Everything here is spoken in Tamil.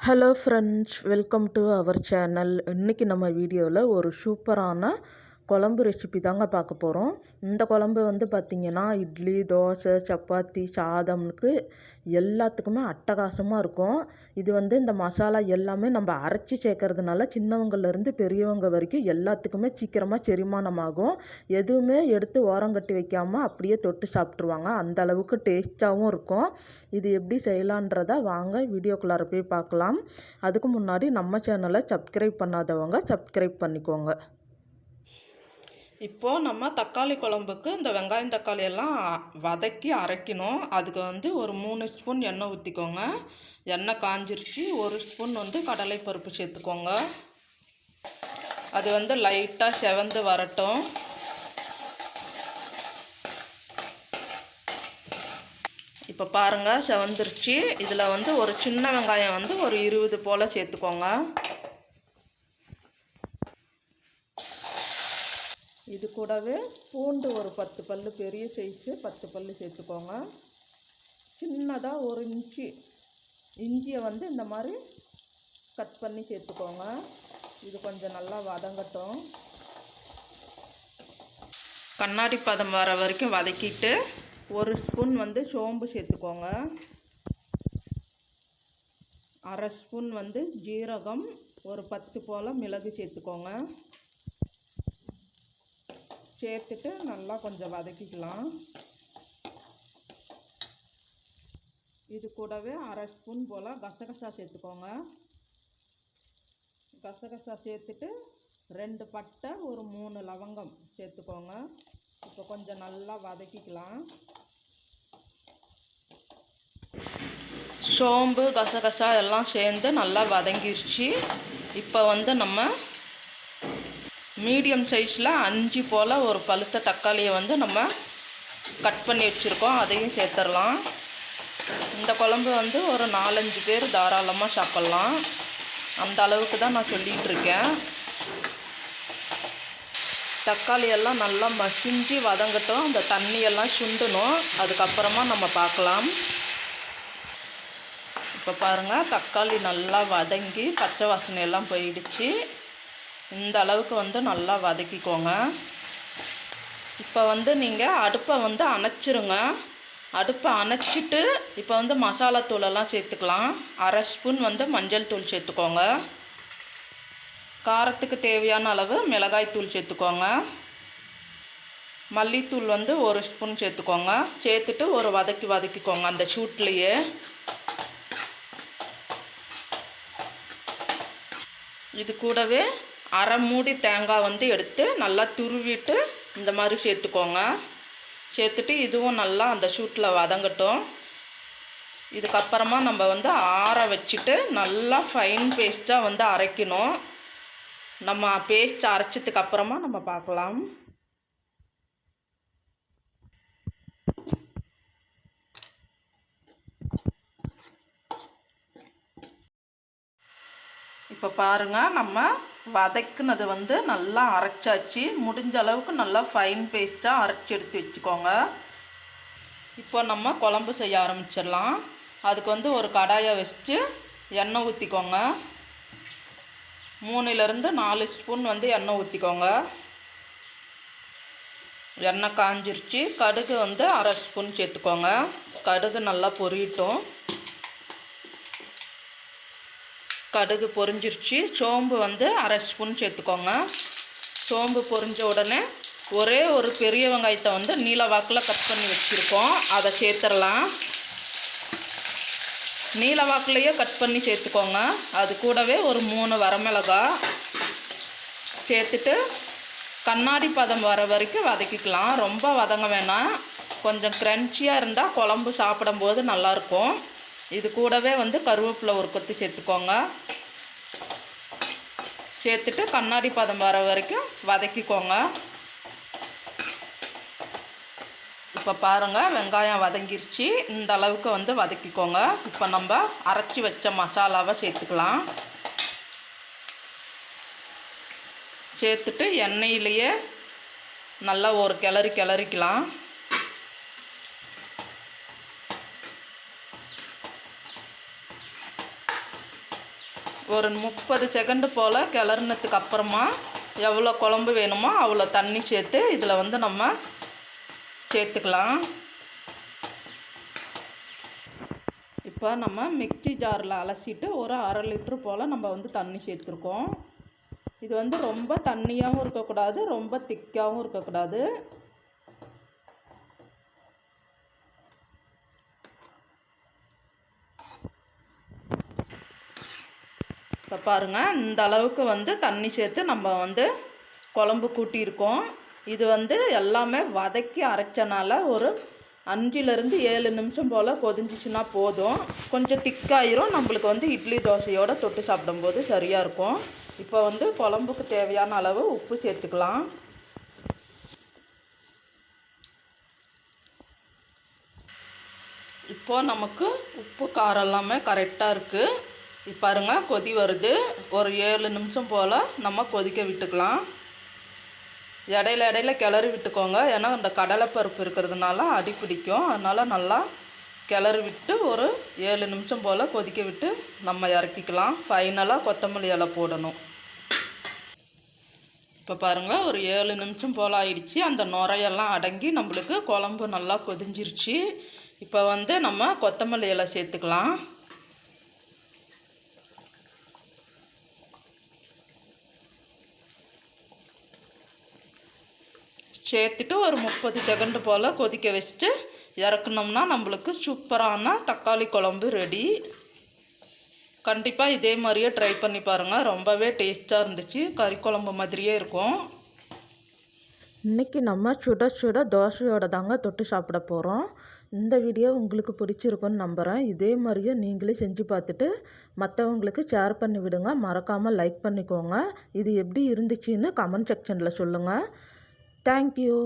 Hello friends welcome to our channel இன்றைக்கி நம்ம வீடியோவில் ஒரு சூப்பரான குழம்பு ரெசிபி தாங்க பார்க்க போகிறோம் இந்த குழம்பு வந்து பார்த்திங்கன்னா இட்லி தோசை சப்பாத்தி சாதம்னுக்கு எல்லாத்துக்குமே அட்டகாசமாக இருக்கும். இது வந்து இந்த மசாலா எல்லாமே நம்ம அரைச்சி சேர்க்கறதுனால சின்னவங்கள்லேருந்து பெரியவங்க வரைக்கும் எல்லாத்துக்குமே சீக்கிரமாக செரிமானமாகும். எதுவுமே எடுத்து ஓரங்கட்டி வைக்காமல் அப்படியே தொட்டு சாப்பிட்ருவாங்க அந்த அளவுக்கு டேஸ்ட்டாகவும் இருக்கும். இது எப்படி செய்யலான்றத வாங்க வீடியோக்குள்ளார போய் பார்க்கலாம். அதுக்கு முன்னாடி நம்ம சேனலை சப்ஸ்கிரைப் பண்ணாதவங்க சப்ஸ்கிரைப் பண்ணிக்கோங்க. இப்போது நம்ம தக்காளி குழம்புக்கு இந்த வெங்காயம் தக்காளி எல்லாம் வதக்கி அரைக்கணும். அதுக்கு வந்து ஒரு மூணு ஸ்பூன் எண்ணெய் ஊற்றிக்கோங்க எண்ணெய் காஞ்சிருச்சு. ஒரு ஸ்பூன் வந்து கடலைப்பருப்பு சேர்த்துக்கோங்க. அது வந்து லைட்டாக செவந்து வரட்டும். இப்போ பாருங்கள் செவந்துருச்சு. இதில் வந்து ஒரு சின்ன வெங்காயம் வந்து ஒரு இருபது போல் சேர்த்துக்கோங்க. இது கூடவே பூண்டு ஒரு பத்து பல் பெரிய சைஸு பத்து பல் சேர்த்துக்கோங்க. சின்னதாக ஒரு இன்ச்சு இஞ்சியை வந்து இந்த மாதிரி கட் பண்ணி சேர்த்துக்கோங்க. இது கொஞ்சம் நல்லா வதங்கட்டும். கண்ணாடி பதம் வர வரைக்கும் வதக்கிட்டு ஒரு ஸ்பூன் வந்து சோம்பு சேர்த்துக்கோங்க. அரை ஸ்பூன் வந்து ஜீரகம் ஒரு பத்து போல் மிளகு சேர்த்துக்கோங்க. சேர்த்துட்டு நல்லா கொஞ்சம் வதக்கிக்கலாம். இது கூடவே அரை ஸ்பூன் போல் கசகசா சேர்த்துக்கோங்க. கசகசா சேர்த்துட்டு ரெண்டு பட்டை ஒரு மூணு லவங்கம் சேர்த்துக்கோங்க. இப்போ கொஞ்சம் நல்லா வதக்கிக்கலாம். சோம்பு கசகசா எல்லாம் சேர்ந்து நல்லா வதங்கிருச்சு. இப்போ வந்து நம்ம மீடியம் சைஸில் அஞ்சு போல் ஒரு பழுத்த தக்காளியை வந்து நம்ம கட் பண்ணி வச்சுருக்கோம். அதையும் சேர்த்துடலாம். இந்த குழம்பு வந்து ஒரு நாலஞ்சு பேர் தாராளமாக சாப்பிட்லாம். அந்த அளவுக்கு தான் நான் சொல்லிகிட்ருக்கேன் தக்காளி எல்லாம் நல்லா மசிஞ்சு வதங்கட்டும். அந்த தண்ணியெல்லாம் சுண்டணும். அதுக்கப்புறமா நம்ம பார்க்கலாம். இப்போ பாருங்கள் தக்காளி நல்லா வதங்கி பச்சை வாசனை எல்லாம் போயிடுச்சு. இந்த அளவுக்கு வந்து நல்லா வதக்கிக்கோங்க. இப்போ வந்து நீங்கள் அடுப்பை வந்து அணைச்சிருங்க. அடுப்பை அணைச்சிட்டு இப்போ வந்து மசாலா தூளெல்லாம் சேர்த்துக்கலாம். அரை ஸ்பூன் வந்து மஞ்சள் தூள் சேர்த்துக்கோங்க. காரத்துக்கு தேவையான அளவு மிளகாய் தூள் சேர்த்துக்கோங்க. மல்லித்தூள் வந்து ஒரு ஸ்பூன் சேர்த்துக்கோங்க. சேர்த்துட்டு ஒரு வதக்கி வதக்கிக்கோங்க அந்த சூட்லேயே. இது கூடவே அரை மூடி தேங்காய் வந்து எடுத்து நல்லா துருவிட்டு இந்த மாதிரி சேர்த்துக்கோங்க. சேர்த்துட்டு இதுவும் நல்லா அந்த ஷூட்டில் வதங்கட்டும். இதுக்கப்புறமா நம்ம வந்து ஆற வச்சுட்டு நல்லா ஃபைன் பேஸ்ட்டாக வந்து அரைக்கணும். நம்ம பேஸ்ட் அரைச்சதுக்கு அப்புறமா நம்ம பார்க்கலாம். இப்போ பாருங்கள் நம்ம வதக்குனது வந்து நல்லா அரைச்சாச்சு. முடிஞ்ச அளவுக்கு நல்லா ஃபைன் பேஸ்ட்டாக அரைச்சி எடுத்து வச்சுக்கோங்க. இப்போ நம்ம குழம்பு செய்ய ஆரம்பிச்சிடலாம். அதுக்கு வந்து ஒரு கடாயை வச்சு எண்ணெய் ஊற்றிக்கோங்க மூணுலேருந்து நாலு ஸ்பூன் வந்து எண்ணெய் ஊற்றிக்கோங்க எண்ணெய் காஞ்சிருச்சு. கடுகு வந்து அரை ஸ்பூன் சேர்த்துக்கோங்க. கடுகு நல்லா பொரியட்டும். கடுகு பொரிஞ்சிருச்சு. சோம்பு வந்து அரை ஸ்பூன் சேர்த்துக்கோங்க. சோம்பு பொரிஞ்ச உடனே ஒரே ஒரு பெரிய வெங்காயத்தை வந்து நீல வாக்கில் கட் பண்ணி வச்சுருக்கோம். அதை சேர்த்துடலாம். நீல வாக்கிலையே கட் பண்ணி சேர்த்துக்கோங்க. அது கூடவே ஒரு மூணு வரமிளகா சேர்த்துட்டு கண்ணாடி பதம் வர வரைக்கும் வதக்கிக்கலாம். ரொம்ப வதங்க வேணாம். கொஞ்சம் க்ரன்ச்சியாக இருந்தால் குழம்பு சாப்பிடும்போது நல்லாயிருக்கும் இது கூடவே வந்து கருவேப்பிலை ஒரு கொத்து சேர்த்துக்கோங்க. சேர்த்துட்டு கண்ணாடி பதம் வர வரைக்கும் வதக்கிக்கோங்க. இப்போ பாருங்கள் வெங்காயம் வதங்கிருச்சு. இந்த அளவுக்கு வந்து வதக்கிக்கோங்க. இப்போ நம்ம அரைச்சி வச்ச மசாலாவை சேர்த்துக்கலாம். சேர்த்துட்டு எண்ணெயிலேயே நல்லா ஒரு கிளறி கிளறிக்கலாம். ஒரு முப்பது செகண்டு போல் கிளறினதுக்கு அப்புறமா எவ்வளோ குழம்பு வேணுமோ அவ்வளோ தண்ணி சேர்த்து இதில் வந்து நம்ம சேர்த்துக்கலாம். இப்போ நம்ம மிக்ஸி ஜாரில் அலசிட்டு ஒரு அரை லிட்ரு போல் நம்ம வந்து தண்ணி சேர்த்துருக்கோம். இது வந்து ரொம்ப தண்ணியாகவும் இருக்கக்கூடாது ரொம்ப திக்காகவும் இருக்கக்கூடாது. இப்போ பாருங்கள் இந்த அளவுக்கு வந்து தண்ணி சேர்த்து நம்ம வந்து குழம்பு கூட்டியிருக்கோம். இது வந்து எல்லாமே வதக்கி அரைச்சனால ஒரு அஞ்சுலேருந்து ஏழு நிமிஷம் போல் கொதிஞ்சிச்சுன்னா போதும். கொஞ்சம் திக்காயிரும் நம்மளுக்கு வந்து இட்லி தோசையோடு தொட்டு சாப்பிடும்போது சரியாக இருக்கும். இப்போ வந்து குழம்புக்கு தேவையான அளவு உப்பு சேர்த்துக்கலாம். இப்போது நமக்கு உப்பு காரம் எல்லாமே கரெக்டாக இருக்குது பாருங்கள் பாருங்க கொதி வருது. ஒரு ஏழு நிமிஷம் போல் நம்ம கொதிக்க விட்டுக்கலாம். இடையில இடையில கிளறி விட்டுக்கோங்க. ஏன்னா அந்த கடலைப்பருப்பு இருக்கிறதுனால அடி பிடிக்கும். அதனால் நல்லா கிளறி விட்டு ஒரு ஏழு நிமிஷம் போல் கொதிக்க விட்டு நம்ம இறக்கிக்கலாம். ஃபைனலாக கொத்தமல்லி இலை போடணும். இப்போ பாருங்கள் ஒரு ஏழு நிமிஷம் போல் ஆயிடுச்சு. அந்த நுரையெல்லாம் அடங்கி நம்மளுக்கு குழம்பு நல்லா கொதிஞ்சிருச்சு. இப்போ வந்து நம்ம கொத்தமல்லி இலை சேர்த்துக்கலாம். சேர்த்துட்டு ஒரு முப்பது செகண்டு போல் கொதிக்க வச்சுட்டு இறக்குனோம்னா நம்மளுக்கு சூப்பரான தக்காளி குழம்பு ரெடி கண்டிப்பாக இதே மாதிரியே ட்ரை பண்ணி பாருங்கள் ரொம்பவே டேஸ்ட்டாக இருந்துச்சு. கறி குழம்பு மாதிரியே இருக்கும். இன்றைக்கி நம்ம சுட சுட தோசையோட தாங்க தொட்டு சாப்பிட போகிறோம் இந்த வீடியோ உங்களுக்கு பிடிச்சிருக்குன்னு நம்புகிறேன் இதே மாதிரியே நீங்களே செஞ்சு பார்த்துட்டு மற்றவங்களுக்கு ஷேர் பண்ணி விடுங்க. மறக்காமல் லைக் பண்ணிக்கோங்க. இது எப்படி இருந்துச்சுன்னு கமெண்ட் செக்ஷனில் சொல்லுங்கள் தேங்க்யூ